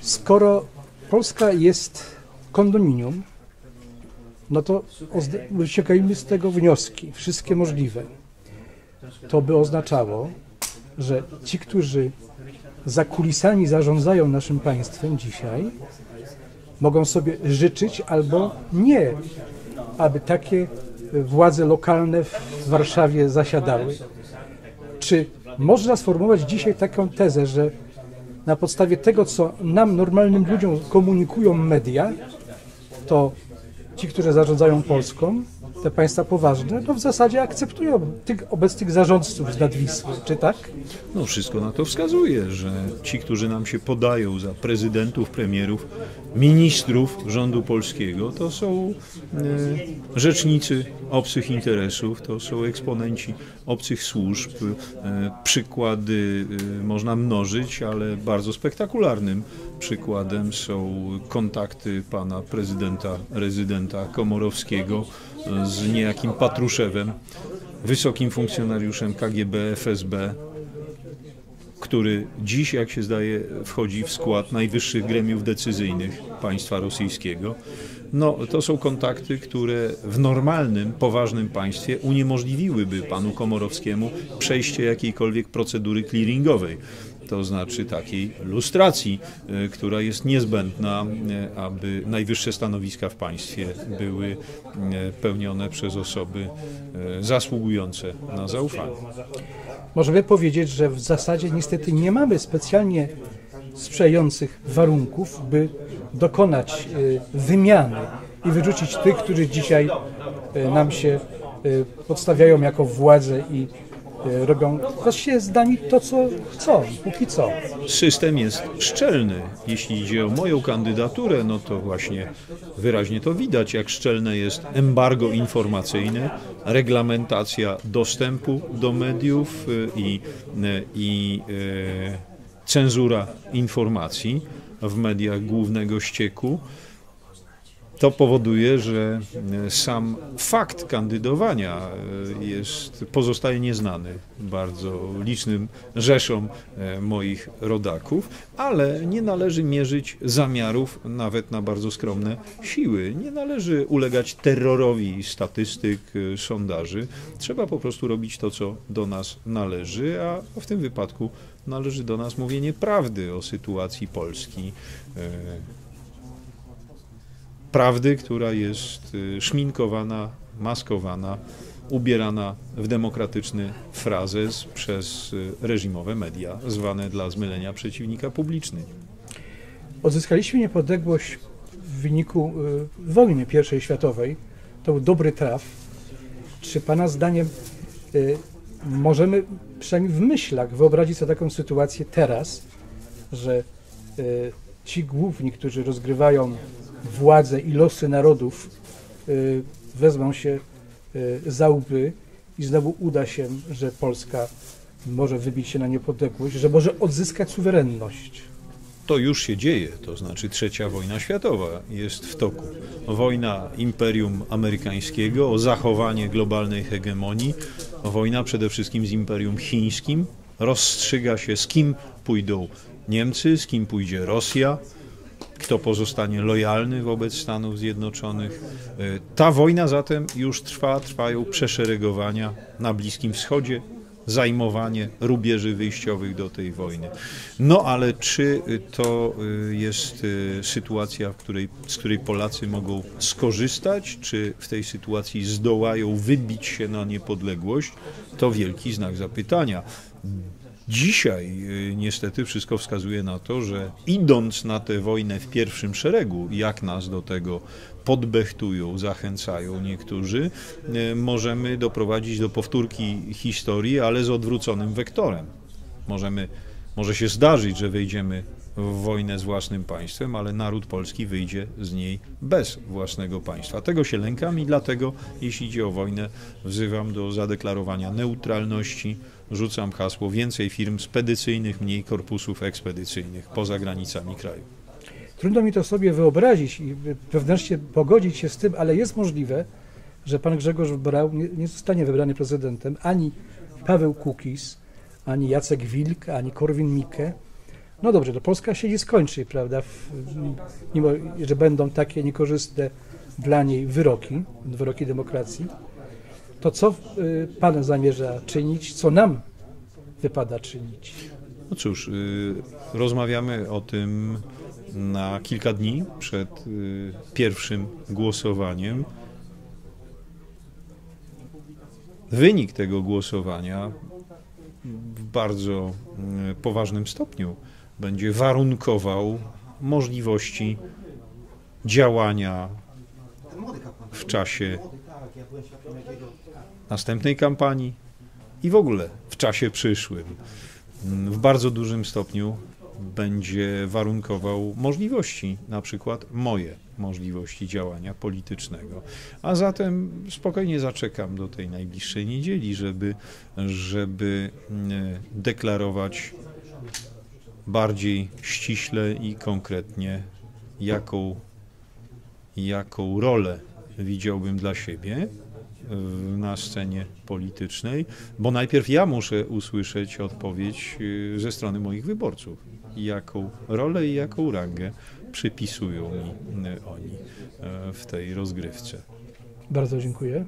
Skoro Polska jest kondominium, no to wyciekajmy z tego wnioski, wszystkie możliwe. To by oznaczało, że ci, którzy za kulisami zarządzają naszym państwem dzisiaj, mogą sobie życzyć albo nie, aby takie władze lokalne w Warszawie zasiadały. Czy można sformułować dzisiaj taką tezę, że na podstawie tego, co nam, normalnym ludziom komunikują media, to ci, którzy zarządzają Polską, te państwa poważne, no w zasadzie akceptują tych obecnych zarządców z Nadwisły, czy tak? No wszystko na to wskazuje, że ci, którzy nam się podają za prezydentów, premierów, ministrów rządu polskiego, to są e, rzecznicy obcych interesów, to są eksponenci obcych służb. E, przykłady e, można mnożyć, ale bardzo spektakularnym przykładem są kontakty pana prezydenta, rezydenta Komorowskiego z niejakim Patruszewem, wysokim funkcjonariuszem KGB, FSB, który dziś, jak się zdaje, wchodzi w skład najwyższych gremiów decyzyjnych państwa rosyjskiego. No, to są kontakty, które w normalnym, poważnym państwie uniemożliwiłyby panu Komorowskiemu przejście jakiejkolwiek procedury clearingowej to znaczy takiej lustracji, e, która jest niezbędna, e, aby najwyższe stanowiska w państwie były e, pełnione przez osoby zasługujące na zaufanie. Możemy powiedzieć, że w zasadzie niestety nie mamy specjalnie sprzyjających warunków, by dokonać wymiany i wyrzucić tych, którzy dzisiaj nam się podstawiają jako władzę i robią właściwie z nami to, co chcą, póki co. System jest szczelny. Jeśli idzie o moją kandydaturę, no to właśnie wyraźnie to widać, jak szczelne jest embargo informacyjne, reglamentacja dostępu do mediów e, i, e, i cenzura informacji w mediach głównego ścieku to powoduje, że e, sam fakt kandydowania e, jest, pozostaje nieznany bardzo licznym rzeszom e, moich rodaków, ale nie należy mierzyć zamiarów nawet na bardzo skromne siły. Nie należy ulegać terrorowi statystyk, sondaży. Trzeba po prostu robić to, co do nas należy, a w tym wypadku należy do nas mówienie prawdy o sytuacji Polski prawdy, która jest y, szminkowana, maskowana, ubierana w demokratyczny frazes przez y, reżimowe media, zwane dla zmylenia przeciwnika publiczny. Odzyskaliśmy niepodległość w wyniku y, wojny I światowej. To był dobry traf. Czy Pana zdaniem możemy przynajmniej w myślach wyobrazić sobie taką sytuację teraz, że ci główni, którzy rozgrywają władze i losy narodów y, wezmą się y, za łby i znowu uda się, że Polska może wybić się na niepodległość, że może odzyskać suwerenność. To już się dzieje, to znaczy trzecia wojna światowa jest w toku. Wojna imperium amerykańskiego o zachowanie globalnej hegemonii, wojna przede wszystkim z imperium chińskim. Rozstrzyga się, z kim pójdą Niemcy, z kim pójdzie Rosja, kto pozostanie lojalny wobec Stanów Zjednoczonych. E, ta wojna zatem już trwa, trwają przeszeregowania na Bliskim Wschodzie, zajmowanie rubieży wyjściowych do tej wojny. No ale czy to e, jest e, sytuacja, której, z której Polacy mogą skorzystać, czy w tej sytuacji zdołają wybić się na niepodległość, to wielki znak zapytania. Dzisiaj y, niestety wszystko wskazuje na to, że idąc na tę wojnę w pierwszym szeregu, jak nas do tego podbechtują, zachęcają niektórzy, y, możemy doprowadzić do powtórki historii, ale z odwróconym wektorem. Możemy, może się zdarzyć, że wejdziemy w wojnę z własnym państwem, ale naród polski wyjdzie z niej bez własnego państwa. Tego się lękam i dlatego, jeśli idzie o wojnę, wzywam do zadeklarowania neutralności rzucam hasło więcej firm spedycyjnych, mniej korpusów ekspedycyjnych poza granicami kraju. Trudno mi to sobie wyobrazić i wewnętrznie pogodzić się z tym, ale jest możliwe, że pan Grzegorz Brał nie, nie zostanie wybrany prezydentem, ani Paweł Kukis, ani Jacek Wilk, ani Korwin Mikke, No dobrze, to Polska się nie skończy, prawda? W, mimo, że będą takie niekorzystne dla niej wyroki, wyroki demokracji, to co y, Pan zamierza czynić, co nam wypada czynić? No cóż, y, rozmawiamy o tym na kilka dni przed y, pierwszym głosowaniem. Wynik tego głosowania w bardzo poważnym stopniu będzie warunkował możliwości działania w czasie następnej kampanii i w ogóle w czasie przyszłym. W bardzo dużym stopniu będzie warunkował możliwości, na przykład moje możliwości działania politycznego. A zatem spokojnie zaczekam do tej najbliższej niedzieli, żeby, żeby mm, deklarować bardziej ściśle i konkretnie, jaką, jaką rolę widziałbym dla siebie na scenie politycznej, bo najpierw ja muszę usłyszeć odpowiedź y, ze strony moich wyborców, jaką rolę i jaką rangę przypisują mi y, oni y, w tej rozgrywce. Bardzo dziękuję.